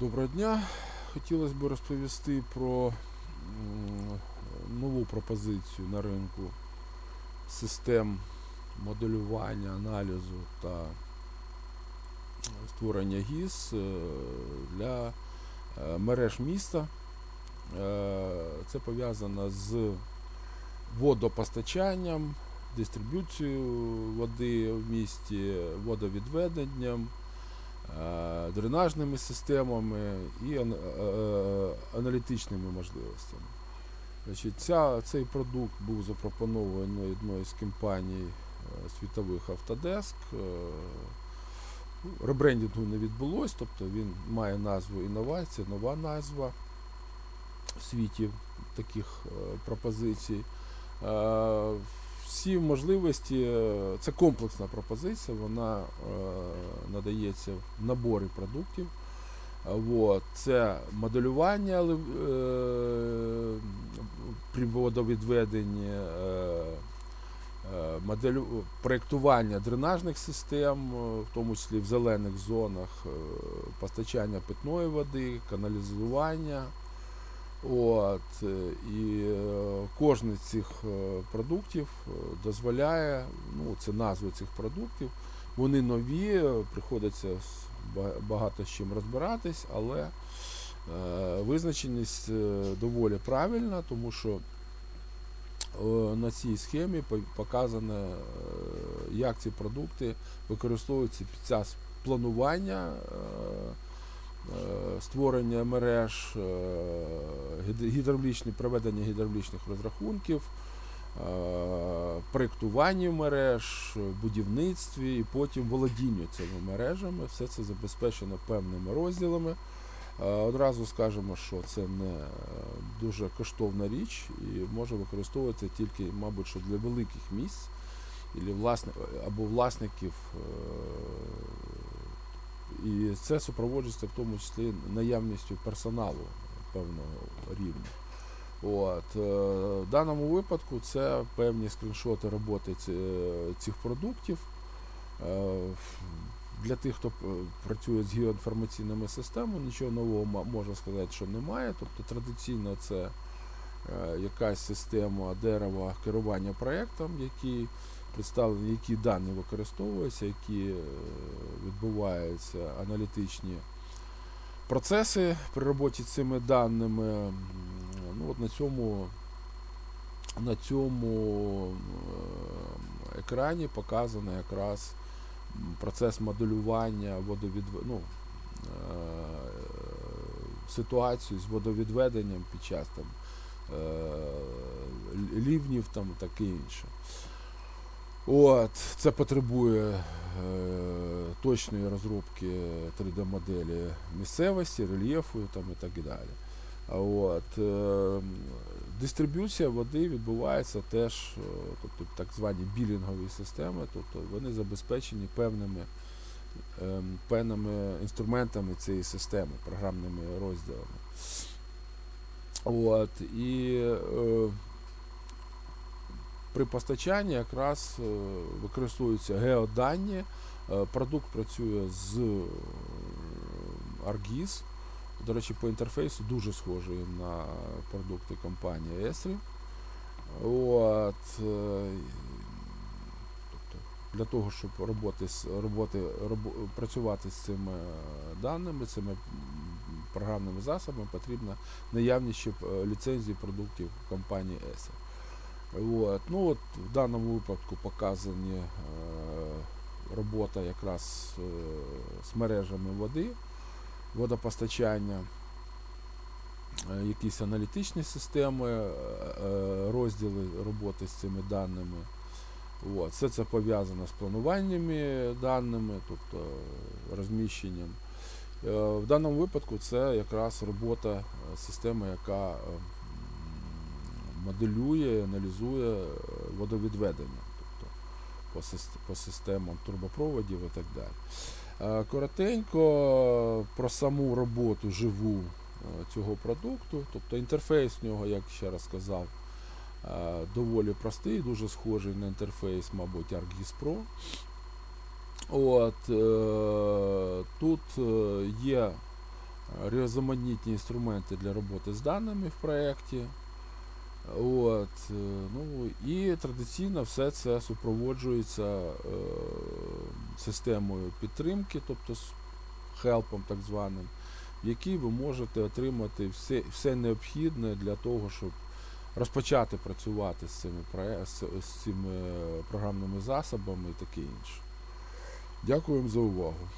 Доброго дня. Хотілося б розповісти про нову пропозицію на ринку систем моделювання, аналізу та створення ГІС е, для е, мереж міста. Е, Це пов'язано з водопостачанням, дистриб'юцією води в місті, водовідведенням дренажними системами і е, аналітичними можливостями. Значить, ця, цей продукт був запропонований одною з компаній е, світових Autodesk. Е, Ребрендінгу не відбулось, тобто він має назву інновація, нова назва в світі таких е, пропозицій. Всі можливості, е, це комплексна пропозиція, вона е, надається в наборі продуктів. А, Вот. Це моделювання е, при водовідведенні, е, моделю, проєктування дренажних систем, в тому числі в зелених зонах, постачання питної води, каналізування. От, е, і е, кожен з цих е, продуктів дозволяє, ну це назви цих продуктів, вони нові, приходиться багато з чим розбиратись, але визначеність доволі правильна, тому що на цій схемі показано, як ці продукти використовуються під час планування. Е, Створення мереж, е, гідравлічні, проведення гідравлічних розрахунків, е, проєктуванні мереж, будівництві і потім володінню цими мережами. Все це забезпечено певними розділами. Одразу скажемо, що це не дуже коштовна річ і може використовуватися тільки, мабуть, що для великих місць або власників. Е, І це супроводжується в тому числі наявністю персоналу певного рівня. От, е, в даному випадку це певні скріншоти роботи цих продуктів. Е, Для тих, хто працює з геоінформаційними системами, нічого нового можна сказати, що немає. Тобто традиційно це е, якась система дерева керування проєктом, який представлені, які дані використовуються, які е, відбуваються аналітичні процеси при роботі з цими даними. Ну, от на цьому, на цьому е, екрані показано якраз процес моделювання водовідв... ну, е, ситуацію з водовідведенням під час там, лівнів там, таке інше. От, це потребує е, точної розробки 3D-моделі місцевості, рельєфу там, і так далі. От, е, дистриб'юція води відбувається теж, е, тобто так звані білінгові системи, тобто вони забезпечені певними, е, певними інструментами цієї системи, програмними розділами. От, і е, при постачанні якраз е, використовуються геодані. Е, Продукт працює з е, ArcGIS. До речі, по інтерфейсу дуже схожий на продукти компанії Esri. От, е, тобто, для того, щоб роботи, роботи, робо- працювати з цими е, даними, цими програмними засобами, потрібна наявність е, ліцензії продуктів компанії Esri. От. Ну, от в даному випадку показані е, робота якраз е, з мережами води, водопостачання, е, якісь аналітичні системи, е, е, розділи роботи з цими даними. От. Все це пов'язано з плануваннями даними, тобто розміщенням. Е, В даному випадку це якраз робота е, системи, яка е, моделює, аналізує е, водовідведення, тобто по, сис- по системам трубопроводів і так далі. Е, Коротенько про саму роботу живу е, цього продукту, тобто інтерфейс в нього, як ще раз сказав, е, доволі простий, дуже схожий на інтерфейс, мабуть, ArcGIS Pro. От, е, тут е, є різноманітні інструменти для роботи з даними в проєкті. От, е, ну, і традиційно все це супроводжується е, системою підтримки, тобто з хелпом так званим, в якій ви можете отримати все, все необхідне для того, щоб розпочати працювати з цими, з, цими програмними засобами і таке інше. Дякуємо за увагу.